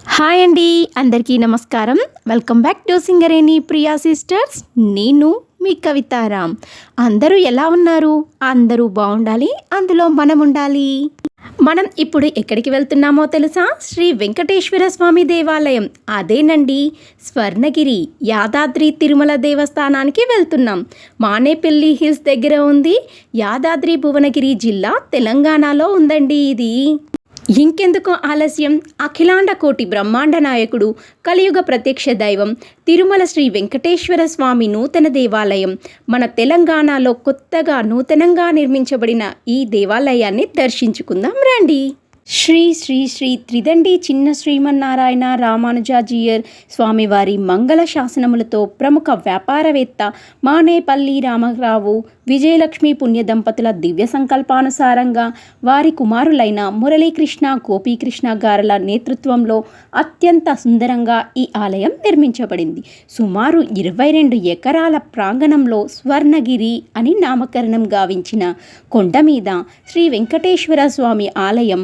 Hi అండి అందరికీ నమస్కారం. Welcome back to Singareni Priya sisters. నేను మీ కవితారాం అందరూ ఎలా ఉన్నారు? అందరూ బాగుండాలి? అందులో మనం ఉండాలి. మనం ఇప్పుడు ఎక్కడికి వెళ్తున్నామో తెలుసా? శ్రీ వెంకటేశ్వర స్వామి దేవాలయం. అదేనండి స్వర్ణగిరి యాదాద్రి తిరుమల దేవస్థానానికి వెళ్తున్నాం. మానేపల్లి హిల్స్ దగ్గర ఉంది. యాదాద్రి భువనగిరి జిల్లా తెలంగాణలో ఉందండి ఇది. ఇంకెందుకు ఆలస్యం? అఖిలాండ కోటి బ్రహ్మాండ నాయకుడు కలియుగ ప్రత్యక్ష దైవం తిరుమల శ్రీ వెంకటేశ్వర స్వామి నూతన దేవాలయం మన తెలంగాణలో కొత్తగా నూతనంగా నిర్మించబడిన ఈ దేవాలయాన్ని దర్శించుకుందాం రండి. శ్రీ శ్రీ శ్రీ త్రిదండి చిన్న శ్రీమన్నారాయణ రామానుజాజీయర్ స్వామివారి మంగళ శాసనములతో ప్రముఖ వ్యాపారవేత్త మానేపల్లి రామరావు విజయలక్ష్మి పుణ్య దంపతుల దివ్య సంకల్పానుసారంగా వారి కుమారులైన మురళీకృష్ణ గోపీకృష్ణ గారుల నేతృత్వంలో అత్యంత సుందరంగా ఈ ఆలయం నిర్మించబడింది. సుమారు ఇరవై రెండు ఎకరాల ప్రాంగణంలో స్వర్ణగిరి అని నామకరణం గావించిన కొండ మీద శ్రీ వెంకటేశ్వర స్వామి ఆలయం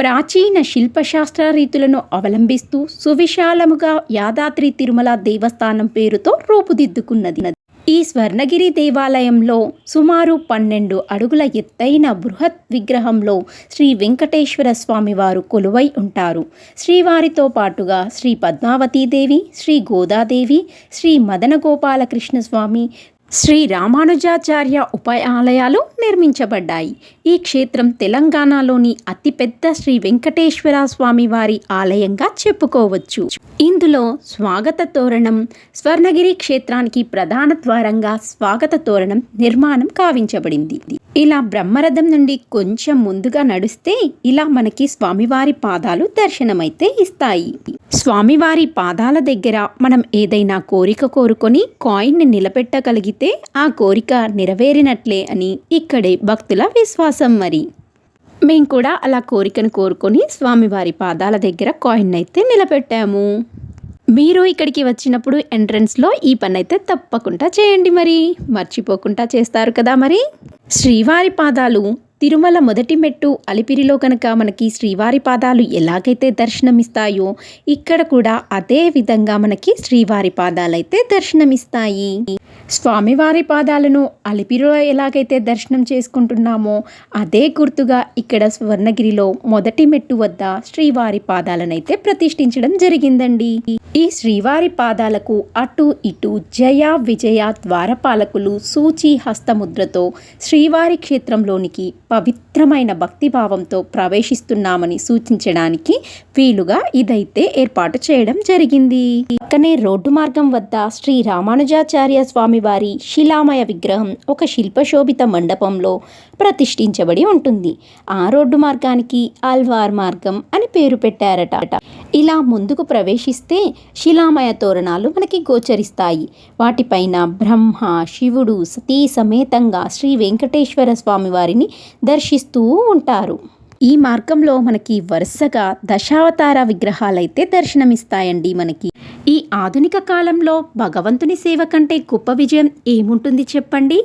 ప్రాచీన శిల్పశాస్త్ర రీతులను అవలంబిస్తూ సువిశాలముగా యాదాద్రి తిరుమల దేవస్థానం పేరుతో రూపుదిద్దుకున్నది. ఈ స్వర్ణగిరి దేవాలయంలో సుమారు పన్నెండు అడుగుల ఎత్తైన బృహత్ విగ్రహంలో శ్రీ వెంకటేశ్వర స్వామి వారు కొలువై ఉంటారు. శ్రీవారితో పాటుగా శ్రీ పద్మావతీదేవి శ్రీ గోదాదేవి శ్రీ మదన గోపాలకృష్ణ స్వామి శ్రీ రామానుజాచార్య ఉపాయాలయాలు నిర్మించబడ్డాయి. ఈ క్షేత్రం తెలంగాణలోని అతిపెద్ద శ్రీ వెంకటేశ్వర స్వామి వారి ఆలయంగా చెప్పుకోవచ్చు. ఇందులో స్వాగత తోరణం స్వర్ణగిరి క్షేత్రానికి ప్రధాన ద్వారంగా స్వాగత తోరణం నిర్మాణం కావించబడింది. ఇలా బ్రహ్మరథం నుండి కొంచెం ముందుగా నడుస్తే ఇలా మనకి స్వామివారి పాదాలు దర్శనమైతే ఇస్తాయి. స్వామివారి పాదాల దగ్గర మనం ఏదైనా కోరిక కోరుకొని కాయిన్ని నిలబెట్టగలిగితే అయితే ఆ కోరిక నెరవేరినట్లే అని ఇక్కడే భక్తుల విశ్వాసం మరి. మేము కూడా అలా కోరికను కోరుకొని స్వామివారి పాదాల దగ్గర కాయిన్ అయితే నిలబెట్టాము. మీరు ఇక్కడికి వచ్చినప్పుడు ఎంట్రన్స్లో ఈ పని అయితే తప్పకుండా చేయండి మరి. మర్చిపోకుండా చేస్తారు కదా మరి. శ్రీవారి పాదాలు తిరుమల మొదటి మెట్టు అలిపిరిలో కనుక మనకి శ్రీవారి పాదాలు ఎలాగైతే దర్శనమిస్తాయో ఇక్కడ కూడా అదే విధంగా మనకి శ్రీవారి పాదాలైతే దర్శనమిస్తాయి. స్వామివారి పాదాలను అలిపిరిలో ఎలాగైతే దర్శనం చేసుకుంటున్నామో అదే గుర్తుగా ఇక్కడ స్వర్ణగిరిలో మొదటి మెట్టు వద్ద శ్రీవారి పాదాలనైతే ప్రతిష్ఠించడం జరిగిందండి. ఈ శ్రీవారి పాదాలకు అటు ఇటు జయ విజయ ద్వారపాలకులు సూచి హస్తముద్రతో శ్రీవారి క్షేత్రంలోనికి పవిత్రమైన భక్తిభావంతో ప్రవేశిస్తున్నామని సూచించడానికి వీలుగా ఇదైతే ఏర్పాటు చేయడం జరిగింది. పక్కనే రోడ్డు మార్గం వద్ద శ్రీ రామానుజాచార్య స్వామి వారి శిలామయ విగ్రహం ఒక శిల్పశోభిత మండపంలో ప్రతిష్ఠించబడి ఉంటుంది. ఆ రోడ్డు మార్గానికి ఆల్వార్ మార్గం అని పేరు పెట్టారట. ఇలా ముందుకు ప్రవేశిస్తే శిలామయ తోరణాలు మనకి గోచరిస్తాయి. వాటిపైన బ్రహ్మ శివుడు సతీ సమేతంగా శ్రీ వెంకటేశ్వర స్వామి వారిని దర్శిస్తూ ఉంటారు. ఈ మార్గంలో మనకి వరుసగా దశావతార విగ్రహాలైతే దర్శనమిస్తాయండి మనకి. ఈ ఆధునిక కాలంలో భగవంతుని సేవ కంటే గొప్ప విజయం ఏముంటుంది చెప్పండి?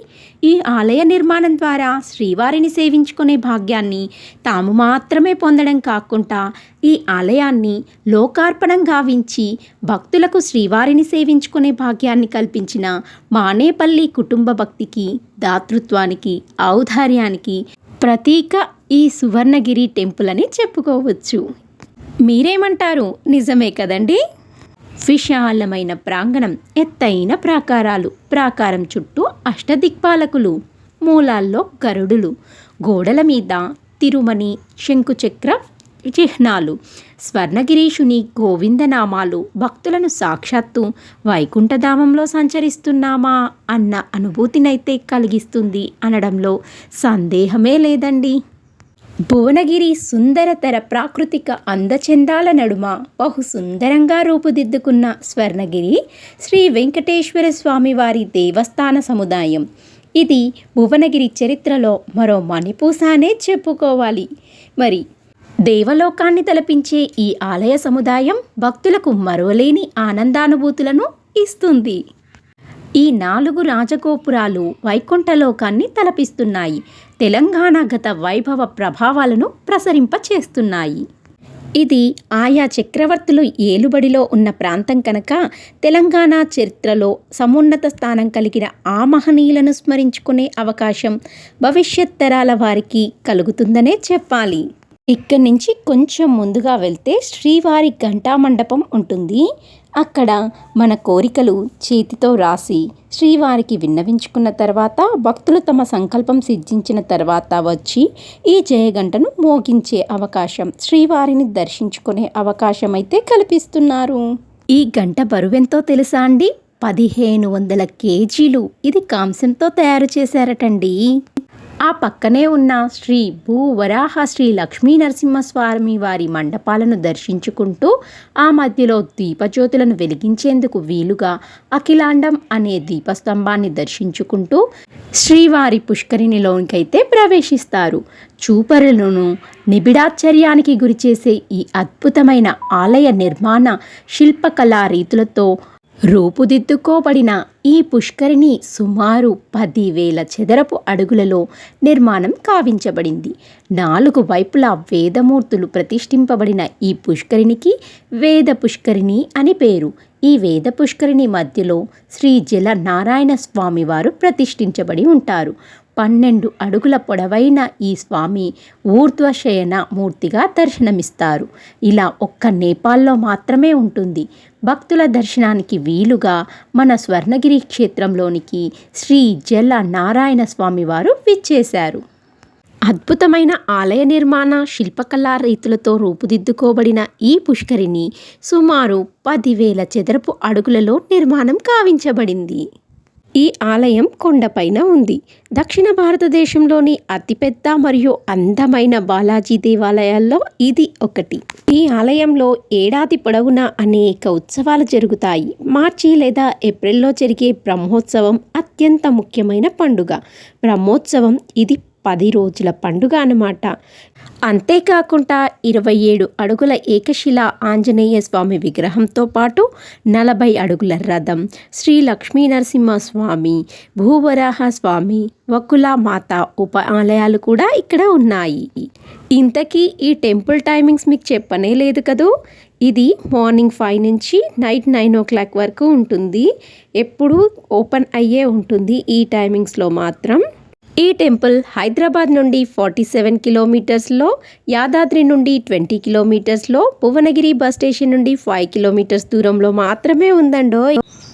ఈ ఆలయ నిర్మాణం ద్వారా శ్రీవారిని సేవించుకునే భాగ్యాన్ని తాము మాత్రమే పొందడం కాకుండా ఈ ఆలయాన్ని లోకార్పణం గావించి భక్తులకు శ్రీవారిని సేవించుకునే భాగ్యాన్ని కల్పించిన మానేపల్లి కుటుంబ భక్తికి దాతృత్వానికి ఔదార్యానికి ప్రతీక ఈ సువర్ణగిరి టెంపుల్ అని చెప్పుకోవచ్చు. మీరేమంటారు? నిజమే కదండి? విశాలమైన ప్రాంగణం ఎత్తైన ప్రాకారాలు ప్రాకారం చుట్టూ అష్టదిక్పాలకులు మూలాల్లో గరుడులు గోడల మీద తిరుమణి శంకుచక్ర చిహ్నాలు స్వర్ణగిరీషుని గోవిందనామాలు భక్తులను సాక్షాత్తు వైకుంఠధామంలో సంచరిస్తున్నామా అన్న అనుభూతినైతే కలిగిస్తుంది అనడంలో సందేహమే లేదండి. భువనగిరి సుందరతర ప్రాకృతిక అందచందాల నడుమ బహు సుందరంగా రూపుదిద్దుకున్న స్వర్ణగిరి శ్రీ వెంకటేశ్వర స్వామివారి దేవస్థాన సముదాయం. ఇది భువనగిరి చరిత్రలో మరో మణిపూసానే చెప్పుకోవాలి. మరి దేవలోకాన్ని తలపించే ఈ ఆలయ సముదాయం భక్తులకు మరోలేని ఆనందానుభూతులను ఇస్తుంది. ఈ నాలుగు రాజగోపురాలు వైకుంఠలోకాన్ని తలపిస్తున్నాయి. తెలంగాణ గత వైభవ ప్రభావాలను ప్రసరింపచేస్తున్నాయి. ఇది ఆయా చక్రవర్తులు ఏలుబడిలో ఉన్న ప్రాంతం కనుక తెలంగాణ చరిత్రలో సమున్నత స్థానం కలిగిన ఆ మహనీయులను స్మరించుకునే అవకాశం భవిష్యత్ తరాల వారికి కలుగుతుందనే చెప్పాలి. ఇక్కడి నుంచి కొంచెం ముందుగా వెళ్తే శ్రీవారి ఘంటా మండపం ఉంటుంది. అక్కడ మన కోరికలు చేతితో రాసి శ్రీవారికి విన్నవించుకున్న తర్వాత భక్తులు తమ సంకల్పం సిద్ధించిన తర్వాత వచ్చి ఈ జయగంటను మోగించే అవకాశం శ్రీవారిని దర్శించుకునే అవకాశం అయితే కల్పిస్తున్నారు. ఈ గంట బరువెంతో తెలుసా అండి? పదిహేను వందల కేజీలు. ఇది కాంస్యంతో తయారు చేశారటండి. ఆ పక్కనే ఉన్న శ్రీ భూ వరాహ శ్రీ లక్ష్మీ నరసింహస్వామి వారి మండపాలను దర్శించుకుంటూ ఆ మధ్యలో దీపజ్యోతులను వెలిగించేందుకు వీలుగా అఖిలాండం అనే దీపస్తంభాన్ని దర్శించుకుంటూ శ్రీవారి పుష్కరిణిలోనికైతే ప్రవేశిస్తారు. చూపరులను నిబిడాశ్చర్యానికి గురిచేసే ఈ అద్భుతమైన ఆలయ నిర్మాణ శిల్పకళా రీతులతో రూపుదిద్దుకోబడిన ఈ పుష్కరిణి సుమారు పదివేల చదరపు అడుగులలో నిర్మాణం కావించబడింది. నాలుగు వైపులా వేదమూర్తులు ప్రతిష్ఠింపబడిన ఈ పుష్కరిణికి వేద పుష్కరిణి అని పేరు. ఈ వేద పుష్కరిణి మధ్యలో శ్రీ జల నారాయణ స్వామివారు ప్రతిష్ఠించబడి ఉంటారు. పన్నెండు అడుగుల పొడవైన ఈ స్వామి ఊర్ధ్వశయన మూర్తిగా దర్శనమిస్తారు. ఇలా ఒక్క నేపాల్లో మాత్రమే ఉంటుంది. భక్తుల దర్శనానికి వీలుగా మన స్వర్ణగిరి క్షేత్రంలోనికి శ్రీ జల నారాయణ స్వామి వారు విచ్చేశారు. అద్భుతమైన ఆలయ నిర్మాణ శిల్పకళా రీతులతో రూపుదిద్దుకోబడిన ఈ పుష్కరిణి సుమారు పదివేల చదరపు అడుగులలో నిర్మాణం కావించబడింది. ఈ ఆలయం కొండపైన ఉంది. దక్షిణ భారతదేశంలోని అతిపెద్ద మరియు అందమైన బాలాజీ దేవాలయాల్లో ఇది ఒకటి. ఈ ఆలయంలో ఏడాది పొడవునా అనేక ఉత్సవాలు జరుగుతాయి. మార్చి లేదా ఏప్రిల్లో జరిగే బ్రహ్మోత్సవం అత్యంత ముఖ్యమైన పండుగ. బ్రహ్మోత్సవం ఇది పది రోజుల పండుగ అన్నమాట. అంతేకాకుండా ఇరవై ఏడు అడుగుల ఏకశిల ఆంజనేయ స్వామి విగ్రహంతో పాటు నలభై అడుగుల రథం శ్రీ లక్ష్మీ నరసింహ స్వామి భూవరాహ స్వామి వకుల మాత ఉప ఆలయాలు కూడా ఇక్కడ ఉన్నాయి. ఇంతకీ ఈ టెంపుల్ టైమింగ్స్ మీకు చెప్పనే లేదు కదూ? ఇది మార్నింగ్ ఫైవ్ నుంచి నైట్ నైన్ ఓ క్లాక్ వరకు ఉంటుంది. ఎప్పుడు ఓపెన్ అయ్యే ఉంటుంది ఈ టైమింగ్స్లో మాత్రం. ఈ టెంపుల్ హైదరాబాద్ నుండి ఫార్టీ సెవెన్ కిలోమీటర్స్లో యాదాద్రి నుండి ట్వంటీ కిలోమీటర్స్లో భువనగిరి బస్ స్టేషన్ నుండి ఫైవ్ కిలోమీటర్స్ దూరంలో మాత్రమే ఉందండో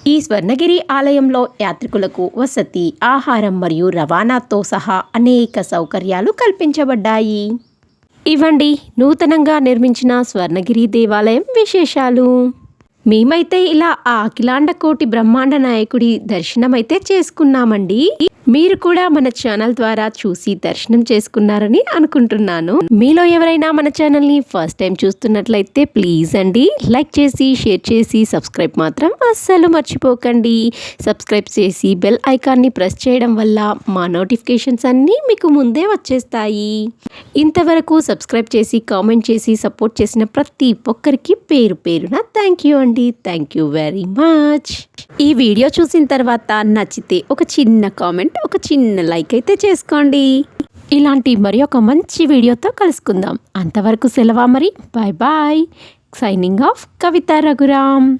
ఈ స్వర్ణగిరి ఆలయంలో యాత్రికులకు వసతి ఆహారం మరియు రవాణాతో సహా అనేక సౌకర్యాలు కల్పించబడ్డాయి. ఇవ్వండి నూతనంగా నిర్మించిన స్వర్ణగిరి దేవాలయం విశేషాలు. మేమైతే ఇలా ఆ అఖిలాండ కోటి బ్రహ్మాండ నాయకుడి దర్శనమైతే చేసుకున్నామండి. మీరు కూడా మన ఛానల్ ద్వారా చూసి దర్శనం చేసుకున్నారని అనుకుంటున్నాను. మీలో ఎవరైనా మన ఛానల్ని ఫస్ట్ టైం చూస్తున్నట్లయితే ప్లీజ్ అండి లైక్ చేసి షేర్ చేసి సబ్స్క్రైబ్ మాత్రం అస్సలు మర్చిపోకండి. సబ్స్క్రైబ్ చేసి బెల్ ఐకాన్ని ప్రెస్ చేయడం వల్ల మా నోటిఫికేషన్స్ అన్నీ మీకు ముందే వచ్చేస్తాయి. ఇంతవరకు సబ్స్క్రైబ్ చేసి కామెంట్ చేసి సపోర్ట్ చేసిన ప్రతి ఒక్కరికి పేరు పేరున థ్యాంక్ యూ అండి. థ్యాంక్ యూ వెరీ మచ్ ఈ వీడియో చూసిన తర్వాత నచ్చితే ఒక చిన్న కామెంట్ ఒక చిన్న లైక్ అయితే చేసుకోండి. ఇలాంటి మరి ఒక మంచి వీడియోతో కలుసుకుందాం. అంతవరకు సెలవా మరి? Bye bye signing off Kavitha Raghuram